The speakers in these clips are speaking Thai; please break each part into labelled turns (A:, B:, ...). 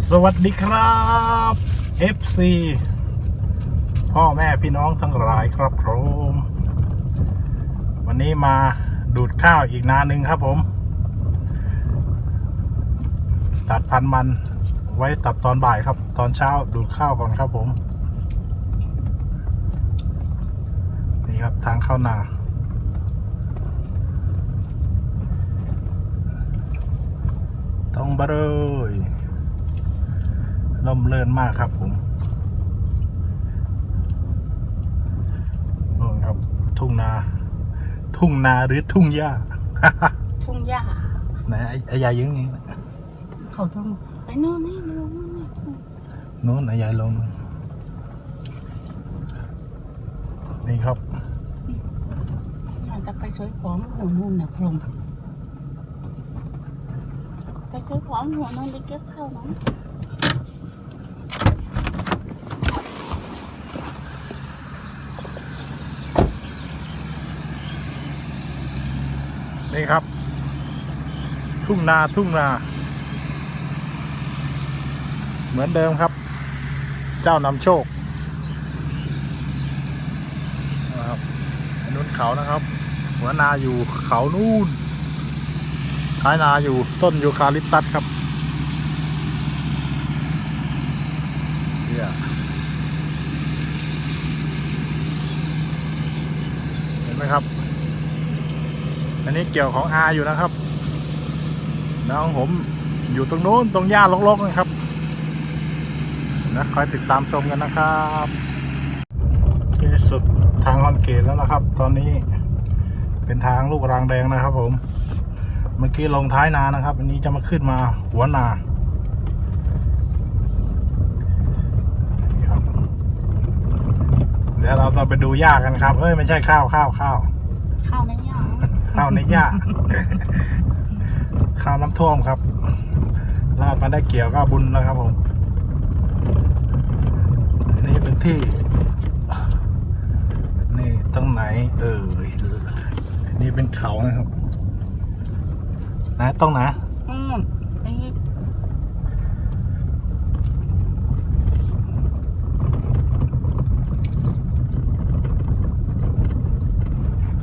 A: สวัสดีครับ FC พ่อแม่พี่น้องทั้งหลายครับผมวันนี้มาดูดข้าวอีกนาหนึ่งครับผม ตัดพันธุ์มันไว้ตัดตอนบ่ายครับ ตอนเช้าดูดข้าวก่อนครับผม นี่ครับทางเข้านาต้องบะเลย ลมเลินมากครับผมโอ้ครับ ทุ่งนา ทุ่งนาหรือทุ่งหญ้า
B: ทุ่งหญ้า
A: ไหนไอ้ไอ้ยายยิงนี่
B: เขาต้องไปโน่นนี่โน่นนี่
A: นู้นไอ้ยายลงนี่ครับ
B: อาจจะไปซื้อของหัวนู่นนะครมไปซื้อของหัวนู่นไปเก็บข้าวนั้น
A: นี่ครับ ทุ่งนาทุ่งนา เหมือนเดิมครับ เจ้านำโชคนะครับนนู้นเขานะครับ หัวนาอยู่เขานู่นท้ายนาอยู่ต้นยูคาลิปตัสครับเนี่ยเห็นไหมครับ อันนี้เกี่ยวของอาอยู่นะครับ น้องผมอยู่ตรงโน้นตรงหญ้ารกๆนะครับ นะคอยติดตามชมกันนะครับที่สุดทางคอนเกตแล้วนะครับ ตอนนี้เป็นทางลูกรางแดงนะครับ ผม เมื่อกี้ลงท้ายนานะครับ อันนี้จะมาขึ้นมาหัวนานี่ครับเดี๋ยวเราต้องไปดูหญ้ากันครับ เอ้ยไม่ใช่ข้าวข้าวข้าว
B: ข้าวในหญ้า
A: ข้าวในหญ้าข้าวน้ำท่วมครับ รอดมาได้เกี่ยวก็บุญแล้วครับผมอันนี้เป็นที่ นี่ตรงไหน เอออันนี้เป็นเขานะครับ นะตรงไหน
B: อืมไอ้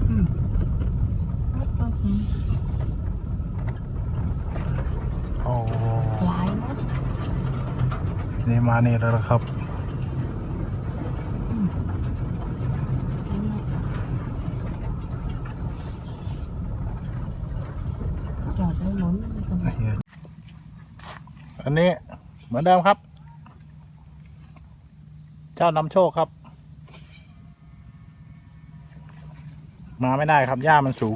B: อืมอืม
A: โอ้
B: หลายนะ
A: นี่ มานี่แล้วนะครับ
B: จอดได้หล้นกัน
A: อันนี้เหมือนเดิมครับ เจ้านำโชคครับ มาไม่ได้ครับหญ้ามันสูง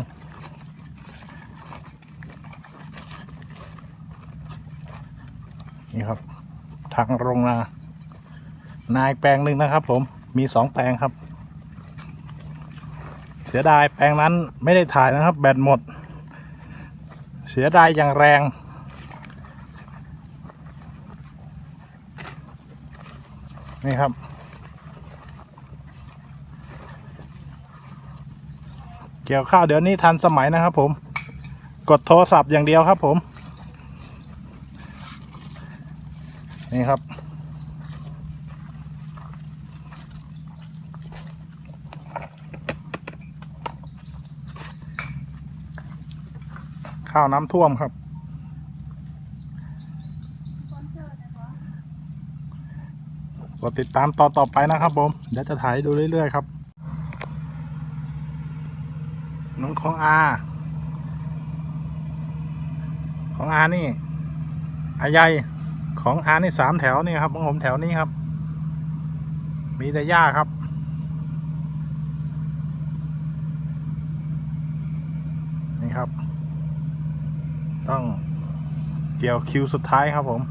A: นี่ครับ ทางโรงนา นายแปลงหนึ่งนะครับ ผมมีสองแปลงครับ เสียดายแปลงนั้นไม่ได้ถ่ายนะครับ แบตหมด เสียดายอย่างแรง นี่ครับเกี่ยวข้าวเดี๋ยวนี้ทันสมัยนะครับผม กดโทรศัพท์อย่างเดียวครับผม นี่ครับ ข้าวน้ำท่วมครับ กดติดตามต่อต่อไปนะครับผม เดี๋ยวจะถ่ายดูเรื่อย ๆ ครับ น้องของอา ของอานี่อาใหญ่ ของอานี่สามแถวนี่ครับของผมแถวนี้ครับ มีแต่หญ้าครับ นี่ครับ ต้องเกี่ยวคิวสุดท้ายครับผม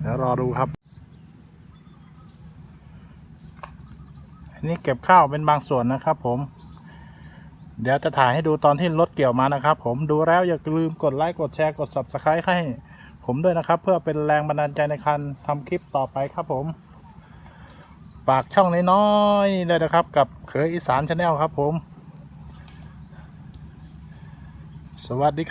A: เดี๋ยวรอดูครับ อันนี้เก็บข้าวเป็นบางส่วนนะครับผม เดี๋ยวจะถ่ายให้ดูตอนที่รถเกี่ยวมานะครับ ผมดูแล้วอย่าลืมกดไลค์กดแชร์กด subscribe ให้ผมด้วยนะครับ เพื่อเป็นแรงบันดาลใจในการทำคลิปต่อไปครับผมฝากช่องน้อยๆเลยนะครับ กับเคยอีสานชาแนลครับผม สวัสดีครับ